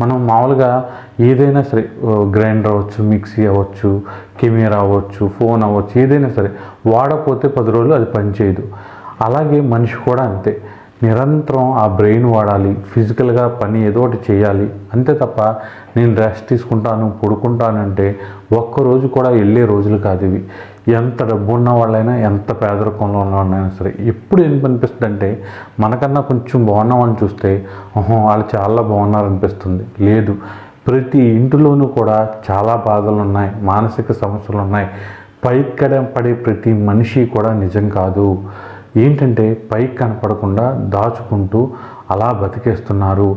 మనం మామూలుగా ఏదైనా సరే గ్రైండర్ అవ్వచ్చు మిక్సీ అవ్వచ్చు కెమెరా అవ్వచ్చు ఫోన్ అవ్వచ్చు ఏదైనా సరే వాడకపోతే పది రోజులు అది పనిచేయదు అలాగే మనిషి కూడా అంతే. నిరంతరం ఆ బ్రెయిన్ వాడాలి ఫిజికల్గా పని ఏదో ఒకటి చేయాలి. అంతే తప్ప నేను రెస్ట్ తీసుకుంటాను పడుకుంటానంటే ఒక్కరోజు కూడా వెళ్ళే రోజులు కాదు ఇవి. ఎంత డబ్బు ఉన్న వాళ్ళైనా ఎంత పేదరికంలో ఉన్న వాళ్ళైనా సరే ఎప్పుడు ఏం అనిపిస్తుంది అంటే మనకన్నా కొంచెం బాగున్నామని చూస్తే ఓహో వాళ్ళు చాలా బాగున్నారనిపిస్తుంది. లేదు ప్రతి ఇంటిలోనూ కూడా చాలా బాధలు ఉన్నాయి మానసిక సమస్యలు ఉన్నాయి పైకడ పడే ప్రతి మనిషి కూడా నిజం కాదు. ఏంటంటే పైకి కనపడకుండా దాచుకుంటూ అలా బతికేస్తున్నారు.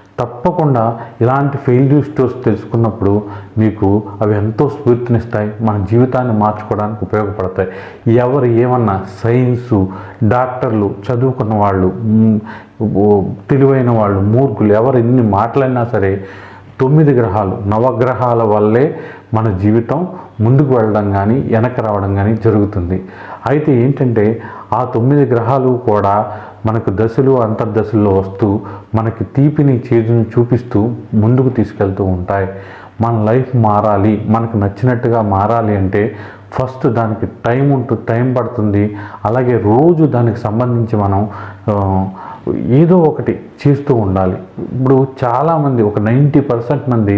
తప్పకుండా ఇలాంటి ఫెయిల్యూర్ స్టోర్స్ తెలుసుకున్నప్పుడు మీకు అవి ఎంతో స్ఫూర్తినిస్తాయి. మన జీవితాన్ని మార్చుకోవడానికి ఉపయోగపడతాయి. ఎవరు ఏమన్నా సైన్సు డాక్టర్లు చదువుకున్న వాళ్ళు తెలివైన వాళ్ళు మూర్ఖులు ఎవరు ఎన్ని మాట్లాడినా సరే తొమ్మిది గ్రహాలు నవగ్రహాల వల్లే మన జీవితం ముందుకు వెళ్ళడం కానీ వెనక్కి రావడం కానీ జరుగుతుంది. అయితే ఏంటంటే ఆ తొమ్మిది గ్రహాలు కూడా మనకు దశలు అంతర్దశల్లో వస్తూ మనకి తీపిని చేదుని చూపిస్తూ ముందుకు తీసుకెళ్తూ ఉంటాయి. మన లైఫ్ మారాలి మనకు నచ్చినట్టుగా మారాలి అంటే ఫస్ట్ దానికి టైం ఉంటుంది టైం పడుతుంది. అలాగే రోజు దానికి సంబంధించి మనం ఏదో ఒకటి చేస్తూ ఉండాలి. ఇప్పుడు చాలామంది ఒక నైంటీ పర్సెంట్ మంది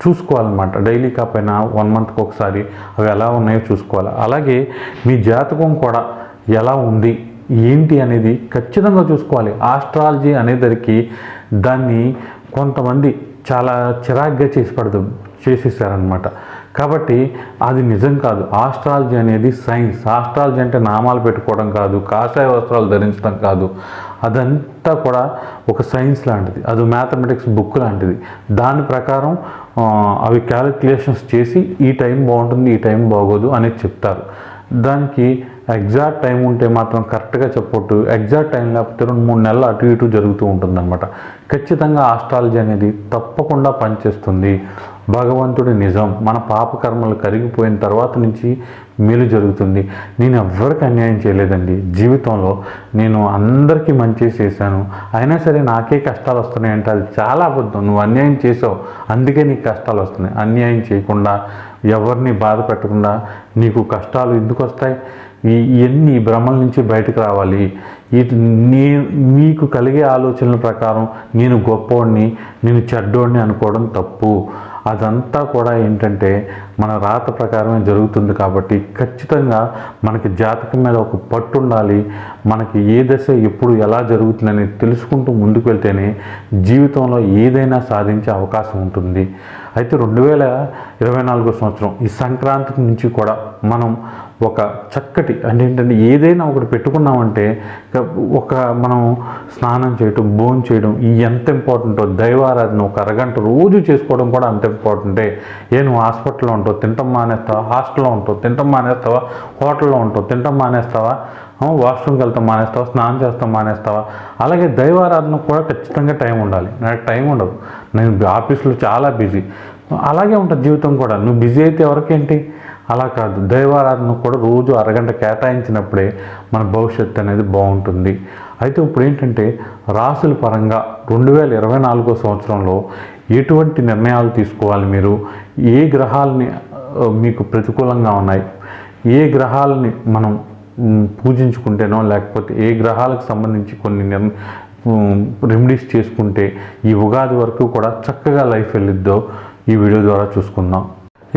చూసుకోవాలన్నమాట. డైలీ కాకపోయినా వన్ మంత్కి ఒకసారి అవి ఎలా ఉన్నాయో చూసుకోవాలి. అలాగే మీ జాతకం కూడా ఎలా ఉంది ఏంటి అనేది ఖచ్చితంగా చూసుకోవాలి. ఆస్ట్రాలజీ అనేదరికి దాన్ని కొంతమంది చాలా చిరాగ్గా చేసి పడదు చేసేసారనమాట కాబట్టి అది నిజం కాదు. ఆస్ట్రాలజీ అనేది సైన్స్. ఆస్ట్రాలజీ అంటే నామాలు పెట్టుకోవడం కాదు కాషాయ వస్త్రాలు ధరించడం కాదు. అదంతా కూడా ఒక సైన్స్ లాంటిది. అది మ్యాథమెటిక్స్ బుక్ లాంటిది. దాని ప్రకారం అవి క్యాలిక్యులేషన్స్ చేసి ఈ టైం బాగుంటుంది ఈ టైం బాగోదు అనేది చెప్తారు. దానికి ఎగ్జాక్ట్ టైం ఉంటే మాత్రం కరెక్ట్గా చెప్పొట్టు ఎగ్జాక్ట్ టైం లేకపోతే రెండు మూడు నెలలు అటు ఇటు జరుగుతూ ఉంటుందన్నమాట. ఖచ్చితంగా ఆస్ట్రాలజీ అనేది తప్పకుండా పనిచేస్తుంది. భగవంతుడి నిజం. మన పాపకర్మలు కరిగిపోయిన తర్వాత నుంచి మేలు జరుగుతుంది. నేను ఎవ్వరికి అన్యాయం చేయలేదండి. జీవితంలో నేను అందరికీ మంచి చేశాను. అయినా సరే నాకే కష్టాలు వస్తున్నాయంటే అది చాలా అబద్ధం. నువ్వు అన్యాయం చేసావు. అందుకే నీకు కష్టాలు వస్తున్నాయి. అన్యాయం చేయకుండా ఎవరిని బాధ పెట్టకుండా నీకు కష్టాలు ఎందుకు వస్తాయి? ఈ ఇవన్నీ భ్రమల నుంచి బయటకు రావాలి. ఈ నీ మీకు కలిగే ఆలోచనల ప్రకారం నేను గొప్పవాడిని నేను చెడ్డోడిని అనుకోవడం తప్పు. అదంతా కూడా ఏంటంటే మన రాత ప్రకారమే జరుగుతుంది కాబట్టి ఖచ్చితంగా మనకి జాతకం మీద ఒక పట్టు ఉండాలి. మనకి ఏ దశ ఎప్పుడు ఎలా జరుగుతుందని తెలుసుకుంటూ ముందుకు వెళ్తేనే జీవితంలో ఏదైనా సాధించే అవకాశం ఉంటుంది. అయితే రెండు వేల ఇరవై నాలుగో సంవత్సరం ఈ సంక్రాంతి నుంచి కూడా మనం ఒక చక్కటి అంటే ఏంటంటే ఏదైనా ఒకటి పెట్టుకున్నామంటే ఒక మనం స్నానం చేయటం భోజనం చేయడం ఈ ఎంత ఇంపార్టెంటో దైవారాధన ఒక అరగంట రోజు చేసుకోవడం కూడా అంత ఇంపార్టెంటే. ఏ నువ్వు హాస్పిటల్లో ఉంటావు తింటాం మానేస్తావా హాస్టల్లో ఉంటావు తింటాం మానేస్తావా హోటల్లో ఉంటావు తింటాం మానేస్తావా? వాష్రూమ్కి వెళ్తాం మానేస్తావా? స్నానం చేస్తాం మానేస్తావా? అలాగే దైవారాధన కూడా ఖచ్చితంగా టైం ఉండాలి. నాకు టైం ఉండదు. నేను ఆఫీస్లో చాలా బిజీ. అలాగే ఉంటుంది జీవితం కూడా. నువ్వు బిజీ అయితే ఎవరికేంటి? అలా కాదు. దైవారాధన కూడా రోజు అరగంట కేటాయించినప్పుడే మన భవిష్యత్తు అనేది బాగుంటుంది. అయితే ఇప్పుడు ఏంటంటే రాసుల పరంగా రెండు వేల ఇరవై నాలుగో సంవత్సరంలో ఎటువంటి నిర్ణయాలు తీసుకోవాలి మీరు? ఏ గ్రహాలని మీకు ప్రతికూలంగా ఉన్నాయి? ఏ గ్రహాలని మనం పూజించుకుంటేనో లేకపోతే ఏ గ్రహాలకు సంబంధించి కొన్ని రెమెడీస్ చేసుకుంటే ఈ ఉగాది వరకు కూడా చక్కగా లైఫ్ వెళ్ళిద్దో ఈ వీడియో ద్వారా చూసుకుందాం.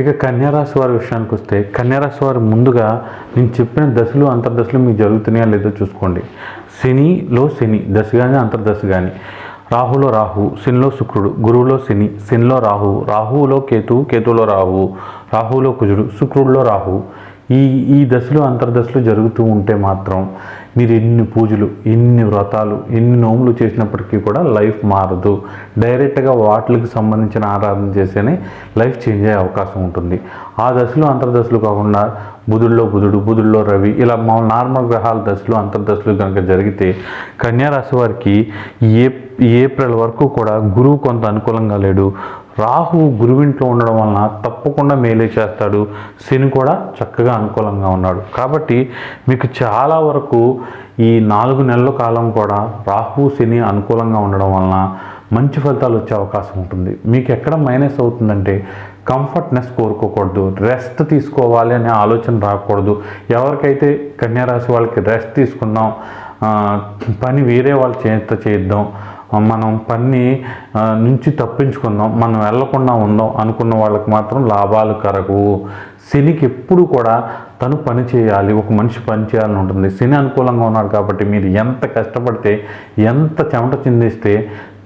ఇక కన్యారాశి వారి విషయానికి వస్తే కన్యారాశి వారు ముందుగా నేను చెప్పిన దశలు అంతర్దశలు మీకు జరుగుతున్నాయా లేదో చూసుకోండి. శనిలో శని దశ కానీ అంతర్దశ కానీ రాహులో రాహు శనిలో శుక్రుడు గురువులో శని శనిలో రాహు రాహువులో కేతు కేతువులో రాహు రాహువులో కుజుడు శుక్రుడిలో రాహు ఈ ఈ దశలు అంతర్దశలు జరుగుతూ ఉంటే మాత్రం మీరు ఎన్ని పూజలు ఎన్ని వ్రతాలు ఎన్ని నోములు చేసినప్పటికీ కూడా లైఫ్ మారదు. డైరెక్ట్గా వాటికి సంబంధించిన ఆరాధన చేస్తేనే లైఫ్ చేంజ్ అయ్యే అవకాశం ఉంటుంది. ఆ దశలు అంతర్దశలు కాకుండా బుధుల్లో బుధుడు బుధుల్లో రవి ఇలా మా నార్మల్ గ్రహాల దశలు అంతర్దశలు కనుక జరిగితే కన్యారాశి వారికి ఏ ఏప్రిల్ వరకు కూడా గురువు కొంత అనుకూలంగా లేడు. రాహు గురువింట్లో ఉండడం వలన తప్పకుండా మేలే చేస్తాడు. శని కూడా చక్కగా అనుకూలంగా ఉన్నాడు. కాబట్టి మీకు చాలా వరకు ఈ నాలుగు నెలల కాలం కూడా రాహు శని అనుకూలంగా ఉండడం వలన మంచి ఫలితాలు వచ్చే అవకాశం ఉంటుంది. మీకు ఎక్కడ మైనస్ అవుతుందంటే కంఫర్ట్నెస్ కోరుకోకూడదు. రెస్ట్ తీసుకోవాలి అనే ఆలోచన రాకూడదు. ఎవరికైతే కన్యారాశి వాళ్ళకి రెస్ట్ తీసుకుందాం పని వేరే వాళ్ళ చేత చేద్దాం మనం పని నుంచి తప్పించుకుందాం మనం వెళ్ళకుండా ఉందాం అనుకున్న వాళ్ళకి మాత్రం లాభాలు కరగవు శనికి ఎప్పుడు కూడా తను పని చేయాలి ఒక మనిషి పని చేయాలని ఉంటుంది. శని అనుకూలంగా ఉన్నాడు కాబట్టి మీరు ఎంత కష్టపడితే ఎంత చెమట చిందిస్తే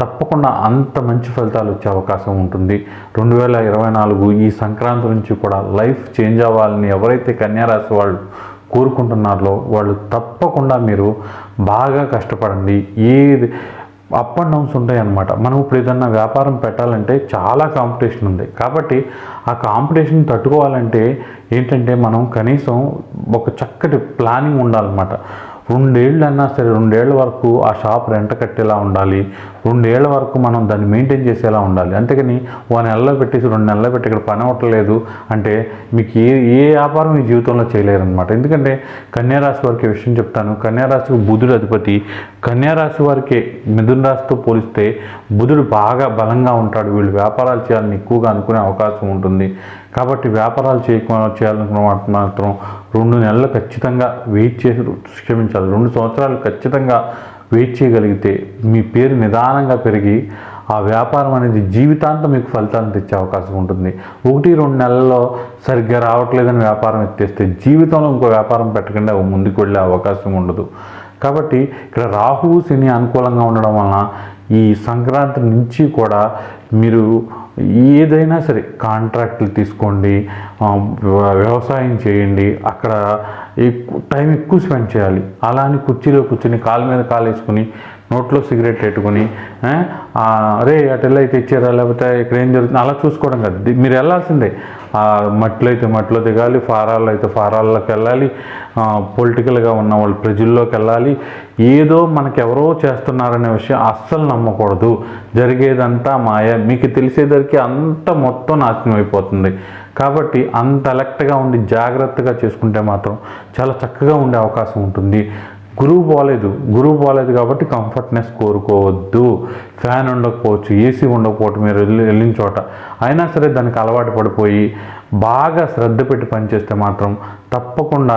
తప్పకుండా అంత మంచి ఫలితాలు వచ్చే అవకాశం ఉంటుంది. రెండు వేల ఇరవై నాలుగు ఈ సంక్రాంతి నుంచి కూడా లైఫ్ చేంజ్ అవ్వాలని ఎవరైతే కన్యారాశి వాళ్ళు కోరుకుంటున్నారో వాళ్ళు తప్పకుండా మీరు బాగా కష్టపడండి. ఏది అప్ అండ్ డౌన్స్ ఉంటాయి అన్నమాట. మనం ఇప్పుడు ఏదన్నా వ్యాపారం పెట్టాలంటే చాలా కాంపిటీషన్ ఉంది. కాబట్టి ఆ కాంపిటీషన్ తట్టుకోవాలంటే ఏంటంటే మనం కనీసం ఒక చక్కటి ప్లానింగ్ ఉండాలన్నమాట. రెండేళ్ళు అన్నా సరే రెండేళ్ళ వరకు ఆ షాప్ రెంట కట్టేలా ఉండాలి. రెండేళ్ళ వరకు మనం దాన్ని మెయింటైన్ చేసేలా ఉండాలి. అంతేకాని ఓ నెలలో పెట్టేసి రెండు నెలలు పెట్టి ఇక్కడ పని అవ్వట్లేదు అంటే మీకు ఏ ఏ వ్యాపారం మీ జీవితంలో చేయలేరనమాట ఎందుకంటే కన్యారాశి వారికి విషయం చెప్తాను. కన్యారాశికి బుధుడు అధిపతి. కన్యారాశి వారికి మిథున రాశితో పోలిస్తే బుధుడు బాగా బలంగా ఉంటాడు. వీళ్ళు వ్యాపారాలు చేయాలని ఎక్కువగా అనుకునే అవకాశం ఉంటుంది. కాబట్టి వ్యాపారాలు చేయకుండా చేయాలనుకున్న మాత్రం రెండు నెలలు ఖచ్చితంగా వెయిట్ చేసి క్షమించాలి. రెండు సంవత్సరాలు ఖచ్చితంగా వెయిట్ చేయగలిగితే మీ పేరు నిదానంగా పెరిగి ఆ వ్యాపారం అనేది జీవితాంతం మీకు ఫలితాన్ని తెచ్చే అవకాశం ఉంటుంది. ఒకటి రెండు నెలల్లో సరిగ్గా రావట్లేదని వ్యాపారం ఎత్తేస్తే జీవితంలో ఇంకో వ్యాపారం పెట్టకుండా ముందుకు వెళ్ళే అవకాశం ఉండదు. కాబట్టి ఇక్కడ రాహువు శని అనుకూలంగా ఉండడం వలన ఈ సంక్రాంతి నుంచి కూడా మీరు ఏదైనా సరే కాంట్రాక్ట్లు తీసుకోండి వ్యవసాయం చేయండి అక్కడ ఎక్కువ టైం ఎక్కువ స్పెండ్ చేయాలి. అలా అని కుర్చీలో కూర్చొని కాలు మీద కాలు వేసుకుని నోట్లో సిగరెట్ పెట్టుకుని అరే అటు వెళ్ళి అయితే ఇచ్చారా లేకపోతే ఇక్కడ ఏం జరుగుతుంది? అలా చూసుకోవడం కాదు. మీరు వెళ్ళాల్సిందే. ఆ, మట్టిలో అయితే మట్టిలో దిగాలి ఫారాల్లో అయితే ఫారాల్లోకి వెళ్ళాలి పొలిటికల్గా ఉన్న వాళ్ళు ప్రజల్లోకి వెళ్ళాలి ఏదో మనకెవరో చేస్తున్నారనే విషయం అస్సలు నమ్మకూడదు. జరిగేదంతా మాయ. మీకు తెలిసేదరికి అంత మొత్తం నాశనం అయిపోతుంది. కాబట్టి అంత అలెక్ట్గా ఉండి జాగ్రత్తగా చేసుకుంటే మాత్రం చాలా చక్కగా ఉండే అవకాశం ఉంటుంది. గురువు బాగాలేదు గురువు బాగాలేదు కాబట్టి కంఫర్ట్నెస్ కోరుకోవద్దు. ఫ్యాన్ ఉండకపోవచ్చు ఏసీ ఉండకపోవటం మీరు వెళ్ళి వెళ్ళిన చోట. అయినా సరే దానికి అలవాటు పడిపోయి బాగా శ్రద్ధ పెట్టి పనిచేస్తే మాత్రం తప్పకుండా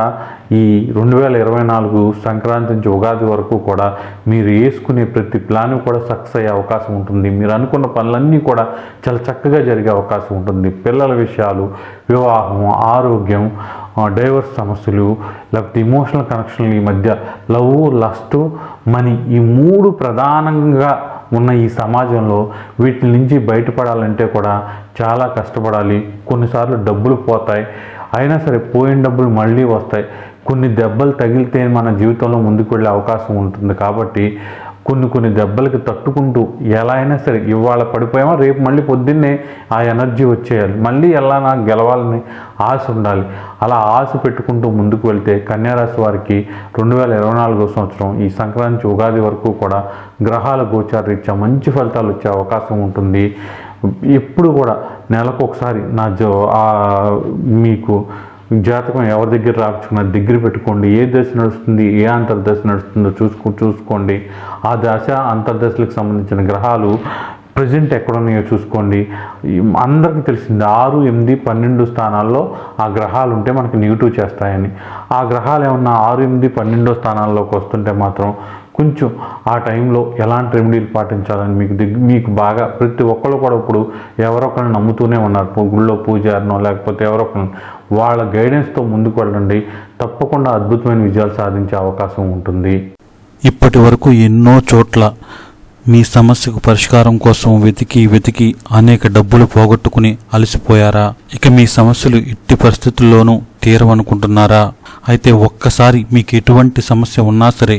ఈ రెండు వేల ఇరవై నాలుగు సంక్రాంతి నుంచి ఉగాది వరకు కూడా మీరు వేసుకునే ప్రతి ప్లాన్ కూడా సక్సెస్ అయ్యే అవకాశం ఉంటుంది. మీరు అనుకున్న పనులన్నీ కూడా చాలా చక్కగా జరిగే అవకాశం ఉంటుంది. పిల్లల విషయాలు వివాహం ఆరోగ్యం డైవర్స్ సమస్యలు లేకపోతే ఇమోషనల్ కనెక్షన్లు ఈ మధ్య లవ్ లస్ట్ మనీ ఈ మూడు ప్రధానంగా ఉన్న ఈ సమాజంలో వీటి నుంచి బయటపడాలంటే కూడా చాలా కష్టపడాలి. కొన్నిసార్లు డబ్బులు పోతాయి. అయినా సరే పోయిన డబ్బులు మళ్ళీ వస్తాయి. కొన్ని దెబ్బలు తగిలితే మన జీవితంలో ముందుకు వెళ్ళే అవకాశం ఉంటుంది. కాబట్టి కొన్ని కొన్ని దెబ్బలకి తట్టుకుంటూ ఎలా అయినా సరే ఇవాళ పడిపోయామో రేపు మళ్ళీ పొద్దున్నే ఆ ఎనర్జీ వచ్చేయాలి. మళ్ళీ ఎలా నాకు గెలవాలని ఆశ ఉండాలి. అలా ఆశ పెట్టుకుంటూ ముందుకు వెళ్తే కన్యారాశి వారికి రెండు వేల ఇరవై నాలుగో సంవత్సరం ఈ సంక్రాంతి ఉగాది వరకు కూడా గ్రహాల గోచారీత్యా మంచి ఫలితాలు వచ్చే అవకాశం ఉంటుంది. ఎప్పుడు కూడా నెలకు ఒకసారి నా జో మీకు జాతకం ఎవరి దగ్గర రాపించుకున్న దగ్గర పెట్టుకోండి. ఏ దశ నడుస్తుంది? ఏ అంతర్దశ నడుస్తుందో చూసుకు చూసుకోండి. ఆ దశ అంతర్దశలకు సంబంధించిన గ్రహాలు ప్రజెంట్ ఎక్కడున్నాయో చూసుకోండి. అందరికీ తెలిసింది ఆరు ఎనిమిది పన్నెండు స్థానాల్లో ఆ గ్రహాలు ఉంటే మనకి నెగిటివ్ చేస్తాయని. ఆ గ్రహాలు ఏమన్నా ఆరు ఎనిమిది పన్నెండో స్థానాల్లోకి వస్తుంటే మాత్రం కొంచెం ఆ టైంలో ఎలాంటి రెమెడీలు పాటించాలని మీకు దిగ్ మీకు బాగా ప్రతి ఒక్కరు కూడా ఇప్పుడు ఎవరొకరిని నమ్ముతూనే ఉన్నారు. గుళ్ళో పూజారినో లేకపోతే ఎవరొకరిని వాళ్ళ గైడెన్స్తో ముందుకు వెళ్ళండి. తప్పకుండా అద్భుతమైన విజయాలు సాధించే అవకాశం ఉంటుంది. ఇప్పటి వరకు ఎన్నో చోట్ల మీ సమస్యకు పరిష్కారం కోసం వెతికి వెతికి అనేక డబ్బులు పోగొట్టుకుని అలసిపోయారా? ఇక మీ సమస్యలు ఎట్టి పరిస్థితుల్లోనూ తీరవనుకుంటున్నారా? అయితే ఒక్కసారి మీకు ఎటువంటి సమస్య ఉన్నా సరే